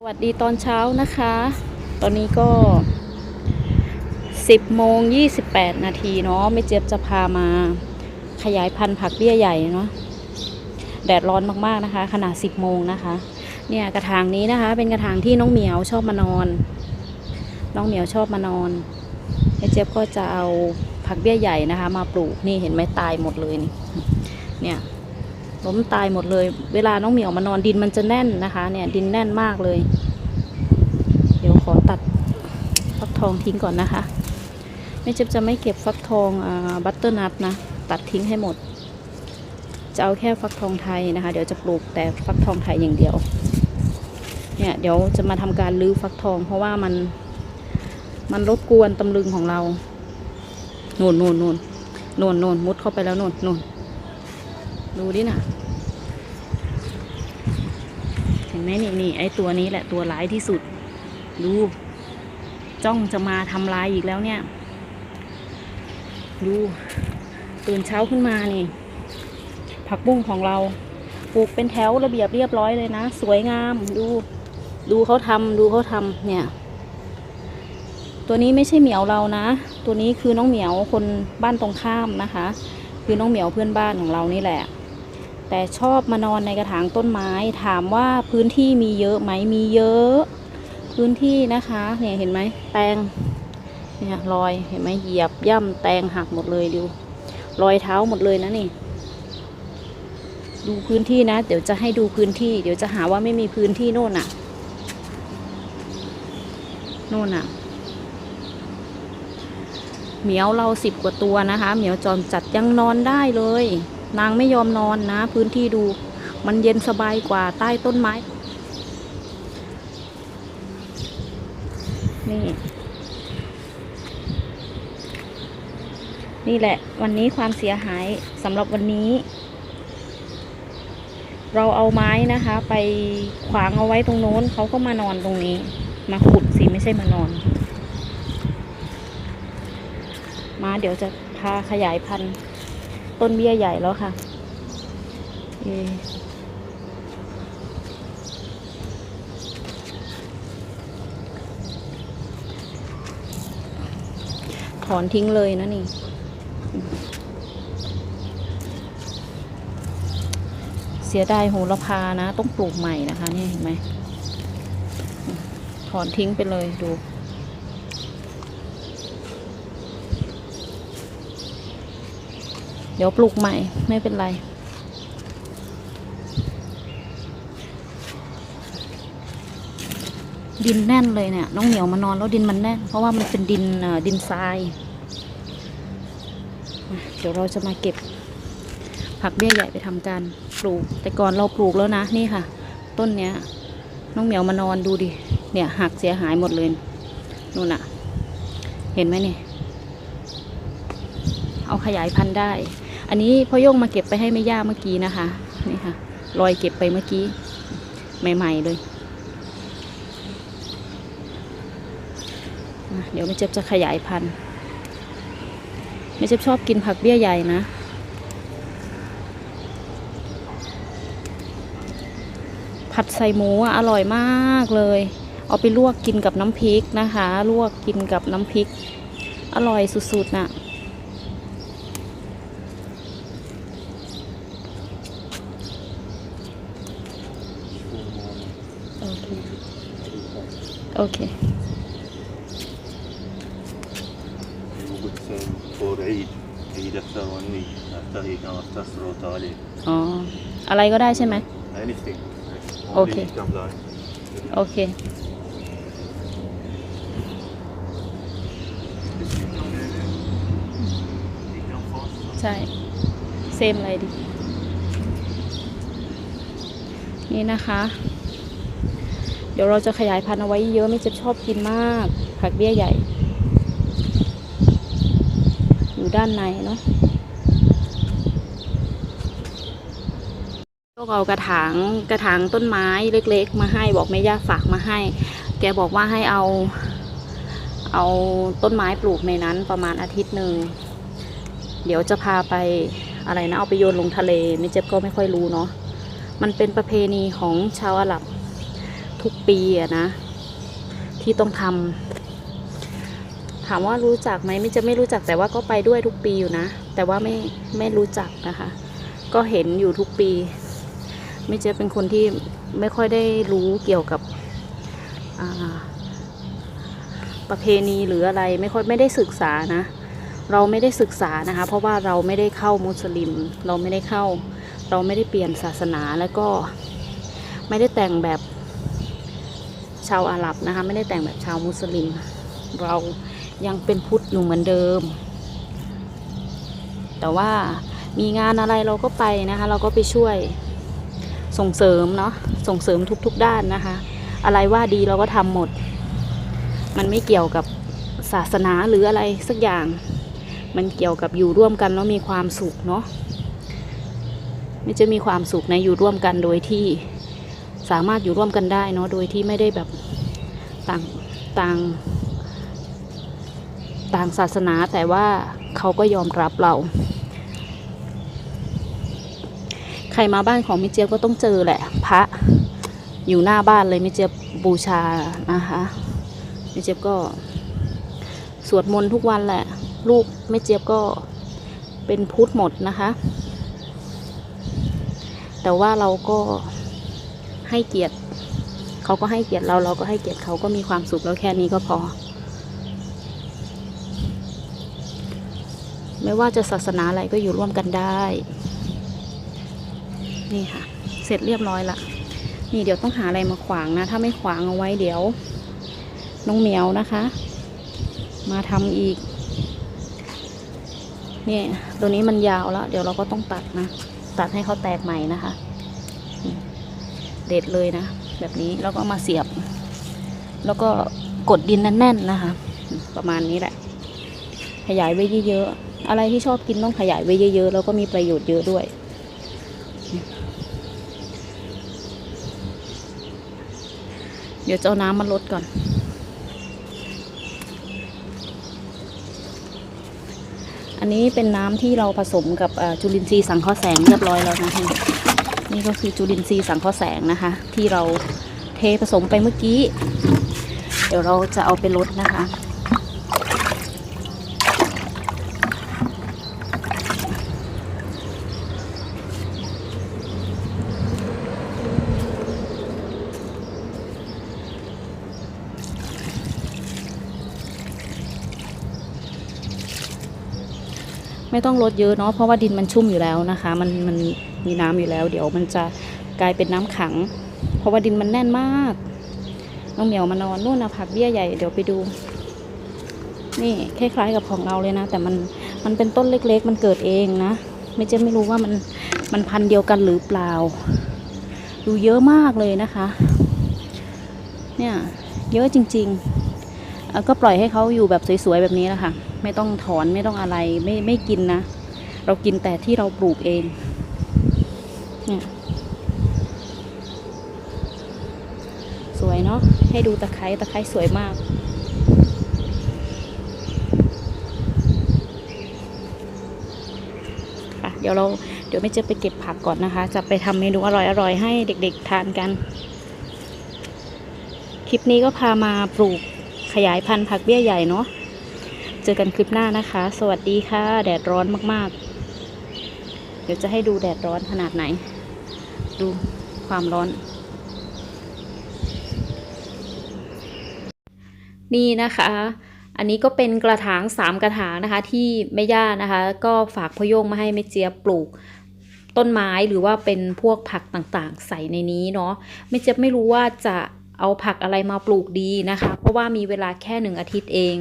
สวัสดีตอนเช้านะคะ ตอนนี้ก็ 10โมง28 นาทีเนาะไม่เจี๊ยบจะพามาขยายพันธุ์ผักเบี้ยใหญ่เนาะแดดร้อนมากๆนะคะ ขนาด 10 โมงนะคะ เนี่ยกระถางนี้นะคะ เป็นกระถางที่น้องเหมียวชอบมานอน น้องเหมียวชอบมานอนแม่เจี๊ยบก็จะเอาผักเบี้ยใหญ่นะคะ มาปลูกนี่เห็นไหมตายหมดเลยนี่เนี่ย ล้มตายหมดเลย เวลาน้องเหมียวมานอนดินมันจะแน่นนะคะ เนี่ยดินแน่นมากเลย เดี๋ยวขอตัดฟักทองทิ้งก่อนนะคะแม่เจ็บจะไม่เก็บฟักทองอบัตเตอร์นัทนะ ตัดทิ้งให้หมด จะเอาแค่ฟักทองไทยนะคะ เดี๋ยวจะปลูกแต่ฟักทองไทยอย่างเดียว เนี่ยเดี๋ยวจะมาทำการรื้อฟักทอง เพราะว่ามันมันรบกวนตำลึงของเราโน่นโน่นโน่นโน่นโน่นมุดเข้าไปแล้วโน่นโน่นดูดิน่ะห็น ไหมนี่นี่ไอตัวนี้แหละตัวร้ายที่สุด ดู จ้องจะมาทำลายอีกแล้วเนี่ย ดูตื่นเช้าขึ้นมานี่ ผักบุ้งของเราปลูกเป็นแถวระเบียบเรียบร้อยเลยนะ สวยงามดูดูเขาทำดูเขาทำเนี่ย ตัวนี้ไม่ใช่เหมียวเรานะ ตัวนี้คือน้องเหมียวคนบ้านตรงข้ามนะคะ คือน้องเหมียวเพื่อนบ้านของเรานี่แหละ แต่ชอบมานอนในกระถางต้นไม้ ถามว่าพื้นที่มีเยอะไหมมีเยอะ พื้นที่นะคะเนี่ยเห็นไหมแตงเนี่ยรอยเห็นไหมเหยียบย่ำแตงหักหมดเลยดูรอยเท้าหมดเลยนะนี่ดูพื้นที่นะ เดี๋ยวจะให้ดูพื้นที่ เดี๋ยวจะหาว่าไม่มีพื้นที่โน่นน่ะโน่นน่ะเหมียวเราสิบกว่าตัวนะคะ เหมียวจอมจัดยังนอนได้เลย นางไม่ยอมนอนนะ พื้นที่ดู มันเย็นสบายกว่าใต้ต้นไม้ นี่ นี่แหละ วันนี้ความเสียหายสำหรับวันนี้ เราเอาไม้นะคะ ไปขวางเอาไว้ตรงโน้นเขาก็มานอนตรงนี้ มาขุดสิไม่ใช่มานอน มาเดี๋ยวจะพาขยายพันธุ์ ต้นเบี้ยใหญ่แล้วค่ะอถอนทิ้งเลยนะนี่ เสียดายโหระพานะ ต้องปลูกใหม่นะคะ นี่เห็นไหม ถอนทิ้งไปเลยดู เดี๋ยวปลูกใหม่ไม่เป็นไรดินแน่นเลยเนี่ยน้องเหนียวมานอนแล้วดินมันแน่น เพราะว่ามันเป็นดินดินทราย เดี๋ยวเราจะมาเก็บ ผักเบี้ยใหญ่ไปทำการปลูก แต่ก่อนเราปลูกแล้วนะนี่ค่ะ ต้นเนี้ย น้องเหมียวมานอนดูดิเนี่ยหักเสียหายหมดเลยนู่นอะเห็นไหมเนี่ยเอาขยายพันธุ์ได้ อันนี้พ่อโย่งมาเก็บไปให้แม่ย่าเมื่อกี้นะคะนี่ค่ะรอยเก็บไปเมื่อกี้ ใหม่ ๆ เลย เดี๋ยวแม่เจ็บจะขยายพันธุ์แม่เจ็บชอบกินผักเบี้ยใหญ่นะผัดใส่หมูอะอร่อยมากเลย เอาไปลวกกินกับน้ำพริกนะคะ ลวกกินกับน้ำพริก อร่อยสุดๆน่ะอเค โอเค You would send for Eid Eid after one week after he comes after Surah Ali อ๋อ อะไรก็ได้ใช่ไหม anything Only Okay. come down. โอเค ใช่ เซมอะไรดี นี่นะคะ เดี๋ยวเราจะขยายพันธุ์เอาไว้เยอะไม่จะชอบกินมาก ผักเบี้ยใหญ่ อยู่ด้านในเนาะก็เอากระถางกระถางต้นไม้เล็ก ๆ มาให้บอกแม่ย่าฝากมาให้ แกบอกว่าให้เอา เอาต้นไม้ปลูกในนั้นประมาณอาทิตย์หนึ่งเดี๋ยวจะพาไปอะไรนะเอาไปโยนลงทะเลไม่เจ็บก็ไม่ค่อยรู้เนาะมันเป็นประเพณีของชาวอาหรับ ทุกปีอะนะ ที่ต้องทำถามว่ารู้จักไหมไม่จะไม่รู้จักแต่ว่าก็ไปด้วยทุกปีอยู่นะ แต่ว่าไม่ไม่รู้จักนะคะ ก็เห็นอยู่ทุกปี ไม่เจอเป็นคนที่ไม่ค่อยได้รู้เกี่ยวกับประเพณีหรืออะไรไม่ค่อยไม่ได้ศึกษานะ เราไม่ได้ศึกษานะคะ เพราะว่าเราไม่ได้เข้ามุสลิม เราไม่ได้เข้า เราไม่ได้เปลี่ยนศาสนาแล้วก็ไม่ได้แต่งแบบ ชาวอาหรับนะคะ ไม่ได้แต่งแบบชาวมุสลิม เรายังเป็นพุทธอยู่เหมือนเดิม แต่ว่ามีงานอะไรเราก็ไปนะคะ เราก็ไปช่วยส่งเสริมเนาะส่งเสริมทุกๆด้านนะคะ อะไรว่าดีเราก็ทำหมด มันไม่เกี่ยวกับศาสนาหรืออะไรสักอย่าง มันเกี่ยวกับอยู่ร่วมกันแล้วมีความสุขเนาะไม่จะมีความสุขในอยู่ร่วมกันโดยที่ สามารถอยู่ร่วมกันได้เนาะโดยที่ไม่ได้แบบต่างต่างต่างศาสนาแต่ว่าเขาก็ยอมรับเรา ใครมาบ้านของมิเจียบก็ต้องเจอแหละ พระอยู่หน้าบ้านเลยมิเจียบบูชานะคะมิเจียบก็สวดมนต์ทุกวันแหละ ลูกแม่เจี๊ยบก็เป็นพุทธหมดนะคะ แต่ว่าเราก็ ให้เกียรติ เขาก็ให้เกียรติเราเราก็ให้เกียรติเขาก็มีความสุขแล้วแค่นี้ก็พอ ไม่ว่าจะศาสนาอะไรก็อยู่ร่วมกันได้ นี่ค่ะ เสร็จเรียบร้อยละนี่เดี๋ยวต้องหาอะไรมาขวางนะ ถ้าไม่ขวางเอาไว้เดี๋ยว น้องเหมียวนะคะ มาทำอีกเนี่ยตัวนี้มันยาวแล้ว เดี๋ยวเราก็ต้องตัดนะ ตัดให้เขาแตกใหม่นะคะ เด็ดเลยนะ แบบนี้แล้วก็มาเสียบ แล้วก็กดดินแน่นๆนะคะ ประมาณนี้แหละ ขยายไว้เยอะๆอะไรที่ชอบกินต้องขยายไว้เยอะๆแล้วก็มีประโยชน์เยอะด้วยเดี๋ยวจะเอาน้ำมาลดก่อน อันนี้เป็นน้ำที่เราผสมกับจุลินทรีย์สังเคราะห์แสงเรียบร้อยแล้วนะคะ นี่ก็คือจุลินทรีย์สังเคราะห์แสงนะคะ ที่เราเทผสมไปเมื่อกี้ เดี๋ยวเราจะเอาไปลดนะคะ ไม่ต้องลดเยอะเนาะเพราะว่าดินมันชุ่มอยู่แล้วนะคะ มันมันมีน้ำอยู่แล้ว เดี๋ยวมันจะกลายเป็นน้ำขัง เพราะว่าดินมันแน่นมากน้องเหมียวมานอนนู่นนะผักเบี้ยใหญ่เดี๋ยวไปดู นี่คล้ายๆกับของเราเลยนะ แต่มันมันเป็นต้นเล็ก ๆ มันเกิดเองนะ ไม่เจะไม่รู้ว่ามันมันพันเดียวกันหรือเปล่า ดูเยอะมากเลยนะคะ เนี่ยเยอะจริงๆก็ปล่อยให้เขาอยู่แบบสวยๆแบบนี้แหละค่ะ ไม่ต้องถอนไม่ต้องอะไรไม่ไม่กินนะ เรากินแต่ที่เราปลูกเองเนี่ยสวยเนาะให้ดูตะไคร้ตะไคร้สวยมากค่ะเดี๋ยวเราเดี๋ยวไม่เจะไปเก็บผักก่อนนะคะ จะไปทำเมนูอร่อยๆ ให้เด็กๆทานกัน คลิปนี้ก็พามาปลูกขยายพันธุ์ผักเบี้ยใหญ่เนาะ เจอกันคลิปหน้านะคะ สวัสดีค่ะ แดดร้อนมากๆ เดี๋ยวจะให้ดูแดดร้อนขนาดไหน ดูความร้อน นี่นะคะอันนี้ก็เป็นกระถางสามกระถางนะคะ ที่แม่ย่านะคะ ก็ฝากพอโยงมาให้แม่เจี๊ยบปลูกต้นไม้หรือว่าเป็นพวกผักต่างๆ ใส่ในนี้เนาะแม่เจี๊ยบไม่รู้ว่าจะ เอาผักอะไรมาปลูกดีนะคะ เพราะว่ามีเวลาแค่หนึ่งอาทิตย์เอง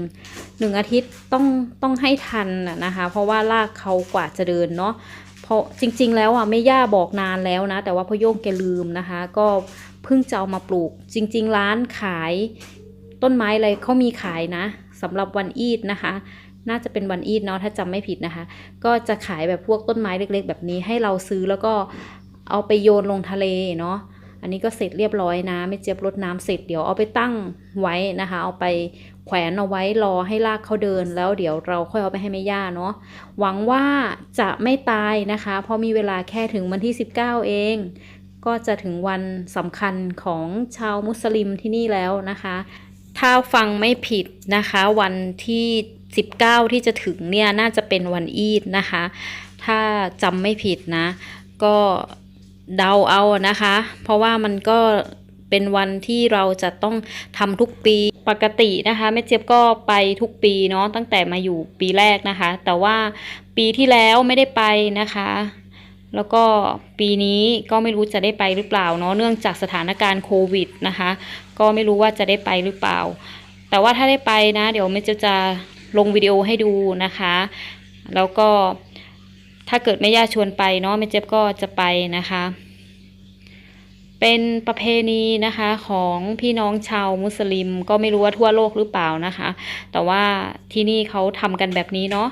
หนึ่งอาทิตย์ต้องต้องให้ทันนะคะ เพราะว่ารากเขากว่าจะเดินเนาะเพราะจริง ๆ แล้วอะแม่ย่าบอกนานแล้วนะ แต่ว่าพ่อโยงแกลืมนะคะ ก็เพิ่งจะเอามาปลูก จริง ๆ ร้านขายต้นไม้อะไรเขามีขายนะสำหรับวันอีดนะคะ น่าจะเป็นวันอีดเนาะถ้าจำไม่ผิดนะคะ ก็จะขายแบบพวกต้นไม้เล็ก ๆ แบบนี้ให้เราซื้อแล้วก็เอาไปโยนลงทะเลเนาะ อันนี้ก็เสร็จเรียบร้อยนะไม่เจี๊ยบรดน้ำเสร็จเดี๋ยวเอาไปตั้งไว้นะคะ เอาไปแขวนเอาไว้รอให้รากเขาเดิน แล้วเดี๋ยวเราค่อยเอาไปให้แม่ย่าเนาะหวังว่าจะไม่ตายนะคะ เพราะมีเวลาแค่ถึงวันที่ 19 เองก็จะถึงวันสำคัญของชาวมุสลิมที่นี่แล้วนะคะ ถ้าฟังไม่ผิดนะคะ วันที่ 19 ที่จะถึงเนี่ยน่าจะเป็นวันอีดนะคะ ถ้าจำไม่ผิดนะ ก็ เดาเอานะคะ เพราะว่ามันก็เป็นวันที่เราจะต้องทำทุกปีปกตินะคะแม่เจี๊ยบก็ไปทุกปีเนาะตั้งแต่มาอยู่ปีแรกนะคะ แต่ว่าปีที่แล้วไม่ได้ไปนะคะ แล้วก็ปีนี้ก็ไม่รู้จะได้ไปหรือเปล่าเนาะเนื่องจากสถานการณ์โควิดนะคะ ก็ไม่รู้ว่าจะได้ไปหรือเปล่า แต่ว่าถ้าได้ไปนะ เดี๋ยวแม่เจี๊ยบจะลงวิดีโอให้ดูนะคะ แล้วก็ ถ้าเกิดแม่ย่าชวนไปเนาะแม่เจี๊ยบก็จะไปนะคะ เป็นประเพณีนะคะของพี่น้องชาวมุสลิม ก็ไม่รู้ว่าทั่วโลกหรือเปล่านะคะ แต่ว่าที่นี่เขาทำกันแบบนี้เนาะ